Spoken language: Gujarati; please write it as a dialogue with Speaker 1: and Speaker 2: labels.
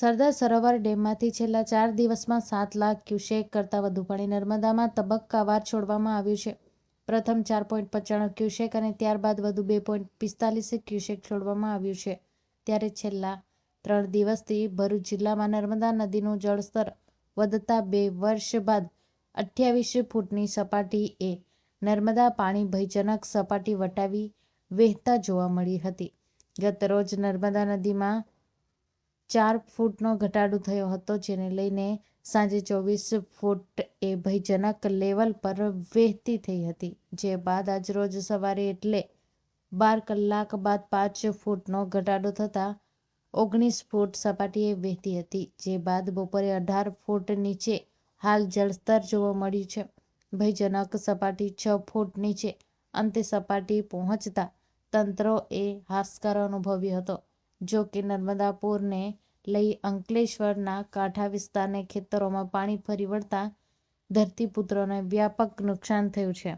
Speaker 1: સરદાર સરોવર ડેમમાંથી છેલ્લા ચાર દિવસમાં સાત લાખ ક્યુસેક કરતાં વધુ પાણી નર્મદામાં તબક્કાવાર છોડવામાં આવ્યું છે. પ્રથમ ચાર પોઈન્ટ પંચાણું ક્યુસેક અને ત્યારબાદ વધુ બે પોઈન્ટ પિસ્તાલીસ ક્યુસેક છોડવામાં આવ્યું છે. ત્યારે છેલ્લા ત્રણ દિવસથી ભરૂચ જિલ્લામાં નર્મદા નદીનું જળસ્તર વધતા બે વર્ષ બાદ અઠ્યાવીસ ફૂટની સપાટીએ નર્મદા પાણી ભયજનક સપાટી વટાવી વહેતા જોવા મળી હતી. ગતરોજ નર્મદા નદીમાં ચાર ફૂટનો ઘટાડો થયો હતો, જેને લઈને સાંજે ચોવીસ ફૂટ એ ભયજનક લેવલ પર વહેતી થઈ હતી. જે બાદ આજરોજ સવારે એટલે બાર કલાક બાદ પાંચ ફૂટનો ઘટાડો થતાં ઓગણીસ ફૂટ સપાટીએ વહેતી હતી. જે બાદ બપોરે અઢાર ફૂટ નીચે હાલ જળસ્તર જોવા મળ્યું છે. ભયજનક સપાટી છ ફૂટ નીચે અંતે સપાટી પહોંચતા તંત્રોએ હાશકાર અનુભવ્યો હતો. જો કે નર્મદાપુરને લઈ અંકલેશ્વરના કાંઠા વિસ્તારને ખેતરોમાં પાણી ફરી વળતા ધરતીપુત્રોને વ્યાપક નુકસાન થયું છે.